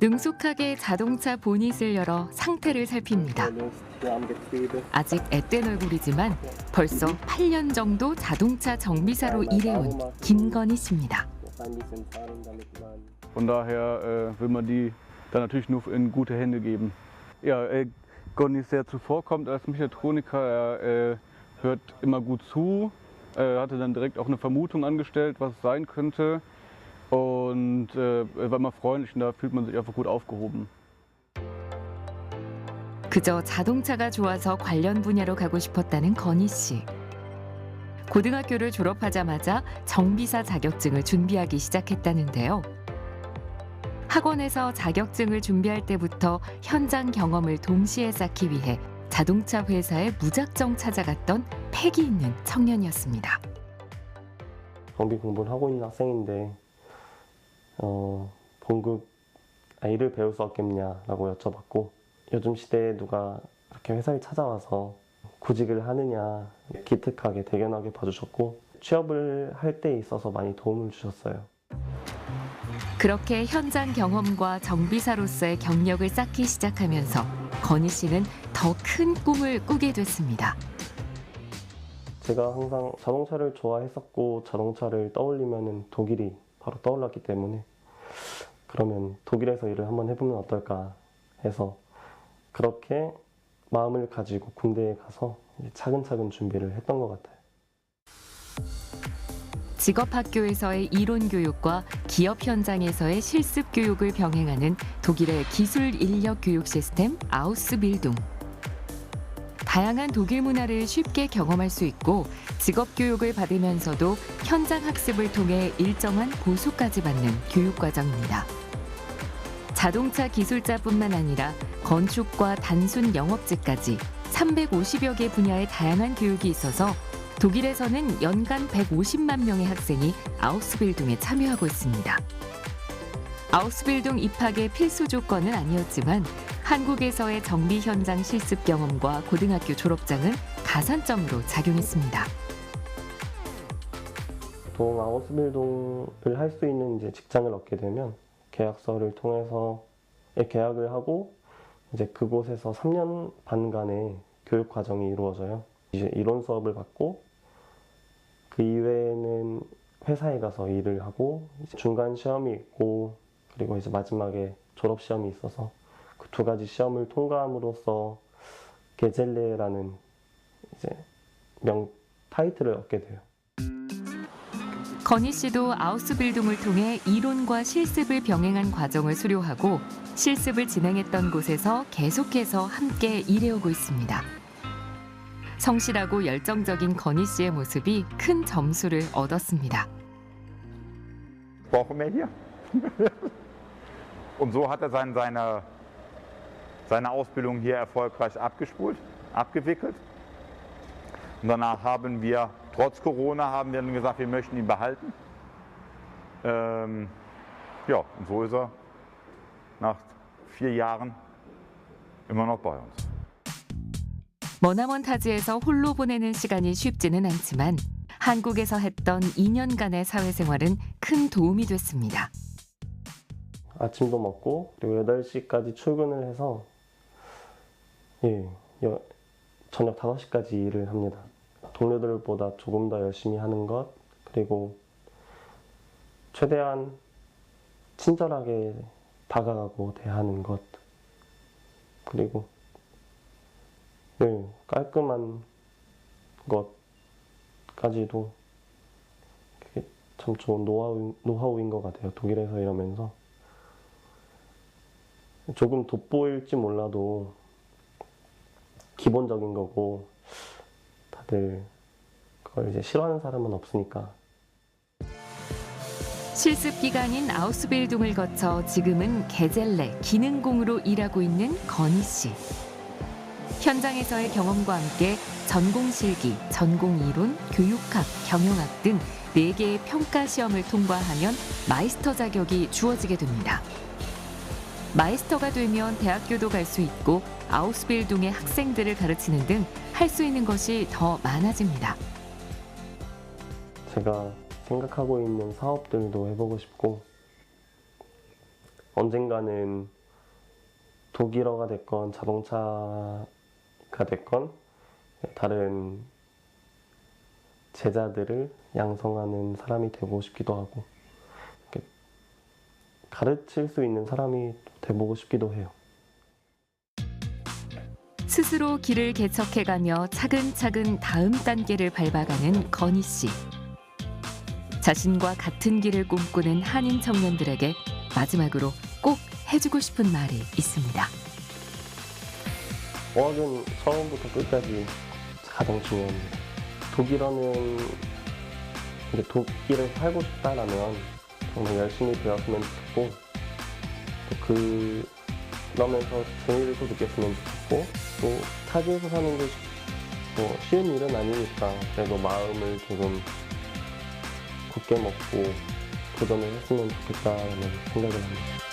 능숙하게 자동차 보닛을 열어 상태를 살핍니다. 아직 앳된 얼굴이지만 벌써 8년 정도 자동차 정비사로 일해온 김건희 씨입니다. Von daher äh, will man die dann natürlich nur in gute Hände geben. Ja, äh, Gonny ist sehr zuvorkommt als Mechatroniker. Er äh, hört immer gut zu. Äh, hatte dann direkt auch eine Vermutung angestellt, was es sein könnte. Und äh, war immer freundlich und da fühlt man sich einfach gut aufgehoben. 그저 자동차가 좋아서 관련 분야로 가고 싶었다는 건희 씨. 고등학교를 졸업하자마자 정비사 자격증을 준비하기 시작했다는데요. 학원에서 자격증을 준비할 때부터 현장 경험을 동시에 쌓기 위해 자동차 회사에 무작정 찾아갔던 패기 있는 청년이었습니다. 정비 공부를 하고 있는 학생인데 어, 봉급 아, 일을 배울 수 없겠냐라고 여쭤봤고 요즘 시대에 누가 이렇게 회사에 찾아와서 구직을 하느냐 기특하게 대견하게 봐주셨고 취업을 할 때 있어서 많이 도움을 주셨어요. 그렇게 현장 경험과 정비사로서의 경력을 쌓기 시작하면서 건희 씨는 더 큰 꿈을 꾸게 됐습니다. 제가 항상 자동차를 좋아했었고 자동차를 떠올리면은 독일이 바로 떠올랐기 때문에 그러면 독일에서 일을 한번 해보면 어떨까 해서 그렇게 마음을 가지고 군대에 가서 차근차근 준비를 했던 것 같아요. 직업학교에서의 이론 교육과 기업 현장에서의 실습 교육을 병행하는 독일의 기술 인력 교육 시스템 아우스빌둥. 다양한 독일 문화를 쉽게 경험할 수 있고 직업 교육을 받으면서도 현장 학습을 통해 일정한 보수까지 받는 교육 과정입니다. 자동차 기술자뿐만 아니라 건축과 단순 영업직까지 350여 개 분야의 다양한 교육이 있어서 독일에서는 연간 150만 명의 학생이 아우스빌둥에 참여하고 있습니다. 아우스빌둥 입학의 필수 조건은 아니었지만 한국에서의 정비 현장 실습 경험과 고등학교 졸업장은 가산점으로 작용했습니다. 보통 아우스빌동을 할 수 있는 이제 직장을 얻게 되면 계약서를 통해서 예, 계약을 하고 이제 그곳에서 3년 반간의 교육 과정이 이루어져요. 이제 이론 수업을 받고 그 이외에는 회사에 가서 일을 하고 중간 시험이 있고 그리고 이제 마지막에 졸업 시험이 있어서 그 두 가지 시험을 통과함으로써 게젤레라는 이제 명 타이틀을 얻게 돼요. 건희 씨도 아우스빌둥을 통해 이론과 실습을 병행한 과정을 수료하고 실습을 진행했던 곳에서 계속해서 함께 일해오고 있습니다. 성실하고 열정적인 건희 씨의 모습이 큰 점수를 얻었습니다. brauchen wir hier. Und so hat er sein, seine, seine Ausbildung hier erfolgreich abgespult, abgewickelt. Und danach haben wir, trotz Corona, haben wir dann gesagt, wir möchten ihn behalten. Ähm, ja, und so ist er nach vier Jahren immer noch bei uns. 머나먼 타지에서 홀로 보내는 시간이 쉽지는 않지만 한국에서 했던 2년간의 사회생활은 큰 도움이 됐습니다. 아침도 먹고 그리고 8시까지 출근을 해서 예, 여- 저녁 5시까지 일을 합니다. 동료들보다 조금 더 열심히 하는 것 그리고 최대한 친절하게 다가가고 대하는 것 그리고 예, 깔끔한 것까지도 그게 참 좋은 노하우, 노하우인 것 같아요. 독일에서 일하면서 조금 돋보일지 몰라도 기본적인 거고 다들 그걸 이제 싫어하는 사람은 없으니까 실습 기간인 아우스빌둥을 거쳐 지금은 게젤레 기능공으로 일하고 있는 건희 씨. 현장에서의 경험과 함께 전공 실기, 전공 이론, 교육학, 경영학 등 4개의 평가 시험을 통과하면 마이스터 자격이 주어지게 됩니다. 마이스터가 되면 대학교도 갈 수 있고 아우스빌둥의 학생들을 가르치는 등 할 수 있는 것이 더 많아집니다. 제가 생각하고 있는 사업들도 해보고 싶고 언젠가는 독일어가 됐건 자동차가 됐건 다른 제자들을 양성하는 사람이 되고 싶기도 하고 가르칠 수 있는 사람이 돼보고 싶기도 해요. 스스로 길을 개척해가며 차근차근 다음 단계를 밟아가는 건희 씨. 자신과 같은 길을 꿈꾸는 한인 청년들에게 마지막으로 꼭 해주고 싶은 말이 있습니다. 어학은 처음부터 끝까지 가장 중요합니다. 독일어는 이제 독일에 살고 싶다라면 정말 열심히 배웠으면 좋겠고 또 그러면서 재미를 또 느꼈으면 좋겠고 또 타지에서 사는 게 뭐 쉬운 일은 아니니까 그래도 마음을 조금 굳게 먹고 도전을 했으면 좋겠다라는 생각을 합니다.